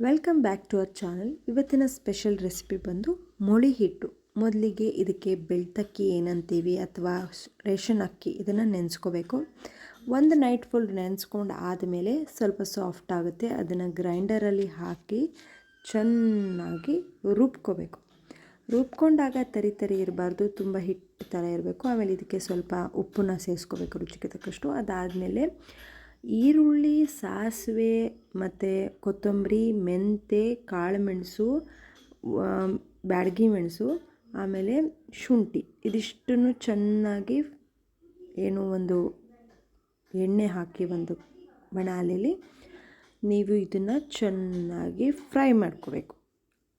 Welcome back to our channel. ಇವತ್ತಿನ special recipe ಬಂದು ಮೊಳಿ ಹಿಟ್ಟು. ಮೊದಲಿಗೆ ಇದಕ್ಕೆ ಬೆಳ್ತಕ್ಕಿ ಏನಂತೀವಿ ಅಥವಾ ರೇಷನ್ ಅಕ್ಕಿ, ಇದನ್ನು ನೆನೆಸ್ಕೋಬೇಕು. ಒಂದು ನೈಟ್ ಫುಲ್ ನೆನೆಸ್ಕೊಂಡು ಆದಮೇಲೆ ಸ್ವಲ್ಪ ಸಾಫ್ಟ್ ಆಗುತ್ತೆ. ಅದನ್ನು ಗ್ರೈಂಡರಲ್ಲಿ ಹಾಕಿ ಚೆನ್ನಾಗಿ ರುಬ್ಕೋಬೇಕು. ರುಬ್ಕೊಂಡಾಗ ತರಿ ತರಿ ಇರಬಾರ್ದು, ತುಂಬ ಹಿಟ್ಟು ಥರ ಇರಬೇಕು. ಆಮೇಲೆ ಇದಕ್ಕೆ ಸ್ವಲ್ಪ ಉಪ್ಪನ್ನ ಸೇರಿಸ್ಕೋಬೇಕು ರುಚಿಗೆ ತಕ್ಕಷ್ಟು. ಅದಾದಮೇಲೆ ಈರುಳ್ಳಿ, ಸಾಸಿವೆ ಮತ್ತು ಕೊತ್ತಂಬರಿ, ಮೆಂತೆ, ಕಾಳುಮೆಣಸು ಬ್ಯಾಡಗಿ ಮೆಣಸು, ಆಮೇಲೆ ಶುಂಠಿ. ಇದಿಷ್ಟನ್ನು ಚೆನ್ನಾಗಿ ಏನು ಒಂದು ಎಣ್ಣೆ ಹಾಕಿ ಒಂದು ಬಣಾಲೆಯಲ್ಲಿ ನೀವು ಇದನ್ನು ಚೆನ್ನಾಗಿ ಫ್ರೈ ಮಾಡ್ಕೋಬೇಕು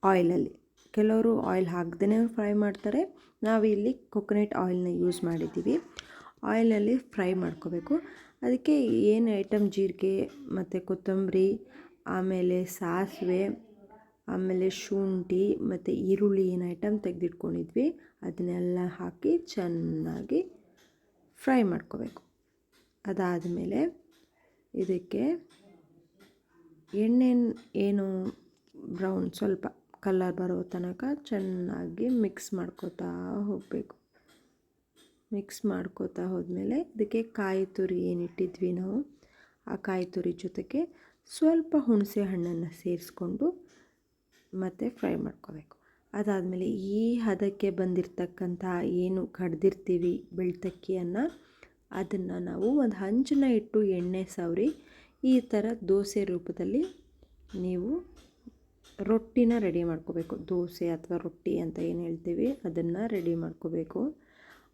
ಆಯಿಲಲ್ಲಿ. ಕೆಲವರು ಆಯಿಲ್ ಹಾಕ್ದೇ ಫ್ರೈ ಮಾಡ್ತಾರೆ. ನಾವು ಇಲ್ಲಿ ಕೊಕೊನೆಟ್ ಆಯಿಲ್ನ ಯೂಸ್ ಮಾಡಿದ್ದೀವಿ. ಆಯಿಲಲ್ಲಿ ಫ್ರೈ ಮಾಡ್ಕೋಬೇಕು. ಅದಕ್ಕೆ ಏನು ಐಟಮ್ ಜೀರಿಗೆ, ಮತ್ತು ಕೊತ್ತಂಬರಿ, ಆಮೇಲೆ ಸಾಸಿವೆ, ಆಮೇಲೆ ಶುಂಠಿ, ಮತ್ತು ಈರುಳ್ಳಿ ಏನು ಐಟಮ್ ತೆಗೆದಿಟ್ಕೊಂಡಿದ್ವಿ, ಅದನ್ನೆಲ್ಲ ಹಾಕಿ ಚೆನ್ನಾಗಿ ಫ್ರೈ ಮಾಡ್ಕೋಬೇಕು. ಅದಾದಮೇಲೆ ಇದಕ್ಕೆ ಎಣ್ಣೆ ಏನು ಬ್ರೌನ್ ಸ್ವಲ್ಪ ಕಲರ್ ಬರೋ ತನಕ ಚೆನ್ನಾಗಿ ಮಿಕ್ಸ್ ಮಾಡ್ಕೋತಾ ಹೋಗಬೇಕು. ಮಿಕ್ಸ್ ಮಾಡ್ಕೋತಾ ಹೋದ್ಮೇಲೆ ಇದಕ್ಕೆ ಕಾಯಿ ತುರಿ ಏನಿಟ್ಟಿದ್ವಿ ನಾವು, ಆ ಕಾಯಿ ತುರಿ ಜೊತೆಗೆ ಸ್ವಲ್ಪ ಹುಣಸೆ ಹಣ್ಣನ್ನು ಸೇರಿಸ್ಕೊಂಡು ಮತ್ತು ಫ್ರೈ ಮಾಡ್ಕೋಬೇಕು. ಅದಾದಮೇಲೆ ಈ ಹದಕ್ಕೆ ಬಂದಿರತಕ್ಕಂಥ ಏನು ಕಡ್ದಿರ್ತೀವಿ ಬೆಳ್ತಕ್ಕಿಯನ್ನು, ಅದನ್ನು ನಾವು ಒಂದು ಹಂಚನ್ನ ಇಟ್ಟು ಎಣ್ಣೆ ಸವರಿ ಈ ಥರ ದೋಸೆ ರೂಪದಲ್ಲಿ ನೀವು ರೊಟ್ಟಿನ ರೆಡಿ ಮಾಡ್ಕೋಬೇಕು. ದೋಸೆ ಅಥವಾ ರೊಟ್ಟಿ ಅಂತ ಏನು ಹೇಳ್ತೀವಿ ಅದನ್ನು ರೆಡಿ ಮಾಡ್ಕೋಬೇಕು.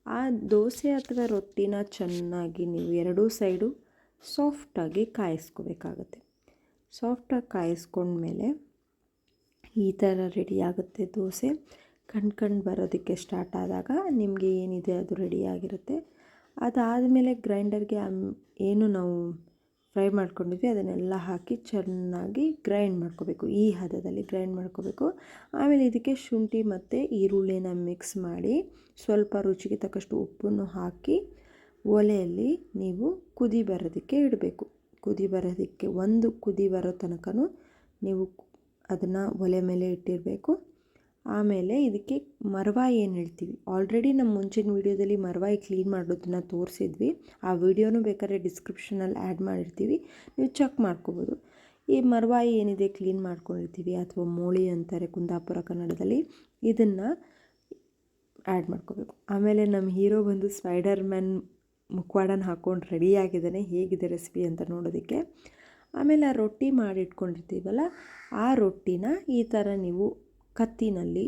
ಆ ದೋಸೆ ಅಥವಾ ರೊಟ್ಟಿನ ಚೆನ್ನಾಗಿ ನೀವು ಎರಡೂ ಸೈಡು ಸಾಫ್ಟಾಗಿ ಕಾಯಿಸ್ಕೋಬೇಕಾಗತ್ತೆ. ಸಾಫ್ಟಾಗಿ ಕಾಯಿಸ್ಕೊಂಡ್ಮೇಲೆ ಈ ಥರ ರೆಡಿ ಆಗುತ್ತೆ ದೋಸೆ. ಕಣ್ ಕಣ್ ಬರೋದಕ್ಕೆ ಸ್ಟಾರ್ಟ್ ಆದಾಗ ನಿಮಗೆ ಏನಿದೆ ಅದು ರೆಡಿಯಾಗಿರುತ್ತೆ ಅದಾದಮೇಲೆ ಗ್ರೈಂಡರ್ಗೆ ಏನು ನಾವು ಫ್ರೈ ಮಾಡ್ಕೊಂಡಿದ್ವಿ, ಅದನ್ನೆಲ್ಲ ಹಾಕಿ ಚೆನ್ನಾಗಿ ಗ್ರೈಂಡ್ ಮಾಡ್ಕೋಬೇಕು. ಈ ಹದದಲ್ಲಿ ಗ್ರೈಂಡ್ ಮಾಡ್ಕೋಬೇಕು. ಆಮೇಲೆ ಇದಕ್ಕೆ ಶುಂಠಿ ಮತ್ತು ಈರುಳ್ಳಿನ ಮಿಕ್ಸ್ ಮಾಡಿ ಸ್ವಲ್ಪ ರುಚಿಗೆ ತಕ್ಕಷ್ಟು ಉಪ್ಪನ್ನು ಹಾಕಿ ಒಲೆಯಲ್ಲಿ ನೀವು ಕುದಿ ಬರೋದಕ್ಕೆ ಇಡಬೇಕು. ಕುದಿ ಬರೋದಕ್ಕೆ ಒಂದು ಕುದಿ ಬರೋ ತನಕ ನೀವು ಅದನ್ನು ಒಲೆ ಮೇಲೆ ಇಟ್ಟಿರಬೇಕು. ಆಮೇಲೆ ಇದಕ್ಕೆ ಮರವಾಯಿ ಏನು ಹೇಳ್ತೀವಿ? ಆಲ್ರೆಡಿ ನಮ್ಮ ಮುಂಚಿನ ವೀಡಿಯೋದಲ್ಲಿ ಮರವಾಯಿ ಕ್ಲೀನ್ ಮಾಡೋದನ್ನ ತೋರಿಸಿದ್ವಿ. ಆ ವಿಡಿಯೋನೂ ಬೇಕಾದ್ರೆ ಡಿಸ್ಕ್ರಿಪ್ಷನಲ್ಲಿ ಆ್ಯಡ್ ಮಾಡಿರ್ತೀವಿ. ನೀವು ಚೆಕ್ ಮಾಡ್ಕೋಬೋದು. ಈ ಮರವಾಯಿ ಏನಿದೆ ಕ್ಲೀನ್ ಮಾಡ್ಕೊಂಡಿರ್ತೀವಿ ಅಥವಾ ಮೋಳಿ ಅಂತಾರೆ ಕುಂದಾಪುರ ಕನ್ನಡದಲ್ಲಿ, ಇದನ್ನು ಆ್ಯಡ್ ಮಾಡ್ಕೋಬೇಕು. ಆಮೇಲೆ ನಮ್ಮ ಹೀರೋ ಬಂದು ಸ್ಪೈಡರ್ ಮ್ಯಾನ್ ಮುಖವಾಡನ ಹಾಕ್ಕೊಂಡು ರೆಡಿಯಾಗಿದ್ದಾನೆ ಹೇಗಿದೆ ರೆಸಿಪಿ ಅಂತ ನೋಡೋದಕ್ಕೆ. ಆಮೇಲೆ ಆ ರೊಟ್ಟಿ ಮಾಡಿಟ್ಕೊಂಡಿರ್ತೀವಲ್ಲ, ಆ ರೊಟ್ಟಿನ ಈ ಥರ ನೀವು ಕತ್ತಿನಲ್ಲಿ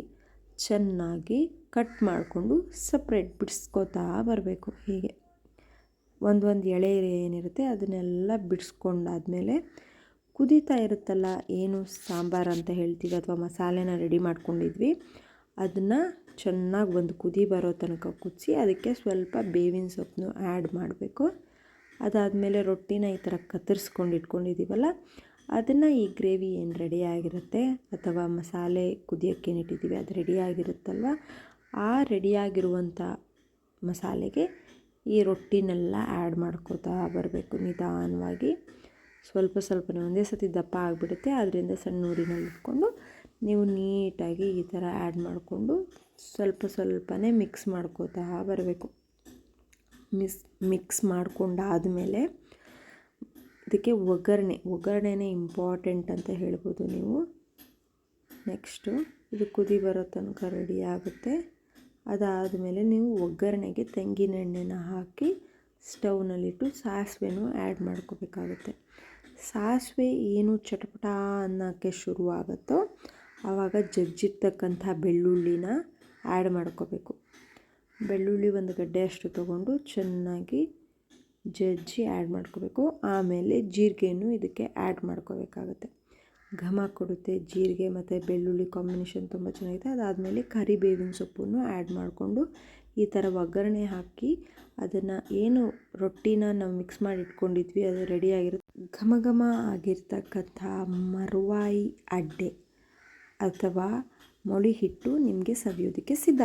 ಚೆನ್ನಾಗಿ ಕಟ್ ಮಾಡಿಕೊಂಡು ಸಪ್ರೇಟ್ ಬಿಡಿಸ್ಕೋತಾ ಬರಬೇಕು ಹೀಗೆ. ಒಂದು ಒಂದು ಎಳೆ ಏನಿರುತ್ತೆ ಅದನ್ನೆಲ್ಲ ಬಿಡಿಸ್ಕೊಂಡಾದ್ಮೇಲೆ ಕುದೀತಾ ಇರುತ್ತಲ್ಲ ಏನು ಸಾಂಬಾರು ಅಂತ ಹೇಳ್ತೀವಿ ಅಥವಾ ಮಸಾಲೆನ ರೆಡಿ ಮಾಡ್ಕೊಂಡಿದ್ವಿ, ಅದನ್ನು ಚೆನ್ನಾಗಿ ಒಂದು ಕುದಿ ಬರೋ ತನಕ ಕುದಿಸಿ ಅದಕ್ಕೆ ಸ್ವಲ್ಪ ಬೇವಿನ ಸೊಪ್ಪನ್ನು ಆ್ಯಡ್ ಮಾಡಬೇಕು. ಅದಾದಮೇಲೆ ರೊಟ್ಟಿನ ಈ ಥರ ಕತ್ತರಿಸ್ಕೊಂಡು ಇಟ್ಕೊಂಡಿದ್ದೀವಲ್ಲ ಅದನ್ನು ಈ ಗ್ರೇವಿ ಏನು ರೆಡಿಯಾಗಿರುತ್ತೆ ಅಥವಾ ಮಸಾಲೆ ಕುದಿಯೋಕ್ಕೆ ಇಟ್ಟಿದ್ದೀವಿ ಅದು ರೆಡಿಯಾಗಿರುತ್ತಲ್ವ ಆ ರೆಡಿಯಾಗಿರುವಂಥ ಮಸಾಲೆಗೆ ಈ ರೊಟ್ಟಿನೆಲ್ಲ ಆ್ಯಡ್ ಮಾಡ್ಕೋತಾ ಬರಬೇಕು ನಿಧಾನವಾಗಿ. ಸ್ವಲ್ಪ ಸ್ವಲ್ಪನೇ ಒಂದೇ ಸತಿ ದಪ್ಪ ಆಗಿಬಿಡುತ್ತೆ. ಅದರಿಂದ ಸಣ್ಣ ಊರಿನಲ್ಲಿ ಇಟ್ಕೊಂಡು ನೀವು ನೀಟಾಗಿ ಈ ಥರ ಆ್ಯಡ್ ಮಾಡಿಕೊಂಡು ಸ್ವಲ್ಪ ಸ್ವಲ್ಪನೇ ಮಿಕ್ಸ್ ಮಾಡ್ಕೋತಾ ಬರಬೇಕು. ಮಿಸ್ ಮಿಕ್ಸ್ ಮಾಡ್ಕೊಂಡಾದಮೇಲೆ ಇದಕ್ಕೆ ಒಗ್ಗರಣೆ, ಒಗ್ಗರಣೆನೇ ಇಂಪಾರ್ಟೆಂಟ್ ಅಂತ ಹೇಳ್ಬೋದು ನೀವು. ನೆಕ್ಸ್ಟು ಇದು ಕುದಿ ಬರೋ ತನಕ ರೆಡಿ ಆಗುತ್ತೆ. ಅದಾದಮೇಲೆ ನೀವು ಒಗ್ಗರಣೆಗೆ ತೆಂಗಿನೆಣ್ಣೆನ ಹಾಕಿ ಸ್ಟವ್ನಲ್ಲಿಟ್ಟು ಸಾಸಿವೆನೂ ಆ್ಯಡ್ ಮಾಡ್ಕೋಬೇಕಾಗುತ್ತೆ. ಸಾಸಿವೆ ಏನು ಚಟಪಟ ಅನ್ನೋಕ್ಕೆ ಶುರುವಾಗುತ್ತೋ ಆವಾಗ ಜಜ್ಜಿರ್ತಕ್ಕಂಥ ಬೆಳ್ಳುಳ್ಳಿನ ಆ್ಯಡ್ ಮಾಡ್ಕೋಬೇಕು. ಬೆಳ್ಳುಳ್ಳಿ ಒಂದು ಗಡ್ಡೆ ಅಷ್ಟು ತೊಗೊಂಡು ಚೆನ್ನಾಗಿ ಜಜ್ಜಿ ಆ್ಯಡ್ ಮಾಡ್ಕೋಬೇಕು. ಆಮೇಲೆ ಜೀರಿಗೆನೂ ಇದಕ್ಕೆ ಆ್ಯಡ್ ಮಾಡ್ಕೋಬೇಕಾಗುತ್ತೆ. ಘಮ ಕೊಡುತ್ತೆ ಜೀರಿಗೆ ಮತ್ತು ಬೆಳ್ಳುಳ್ಳಿ ಕಾಂಬಿನೇಷನ್ ತುಂಬ ಚೆನ್ನಾಗಿದೆ. ಅದಾದಮೇಲೆ ಕರಿಬೇವಿನ ಸೊಪ್ಪನ್ನು ಆ್ಯಡ್ ಮಾಡಿಕೊಂಡು ಈ ಥರ ಒಗ್ಗರಣೆ ಹಾಕಿ ಅದನ್ನು ಏನು ರೊಟ್ಟಿನ ನಾವು ಮಿಕ್ಸ್ ಮಾಡಿ ಇಟ್ಕೊಂಡಿದ್ವಿ ಅದು ರೆಡಿಯಾಗಿರುತ್ತೆ ಘಮ ಘಮ ಆಗಿರ್ತಕ್ಕಂಥ ಮರುವಾಯಿ ಅಡ್ಡೆ ಅಥವಾ ಮೊಳಿ ಹಿಟ್ಟು ನಿಮಗೆ ಸವಿಯೋದಕ್ಕೆ ಸಿದ್ಧ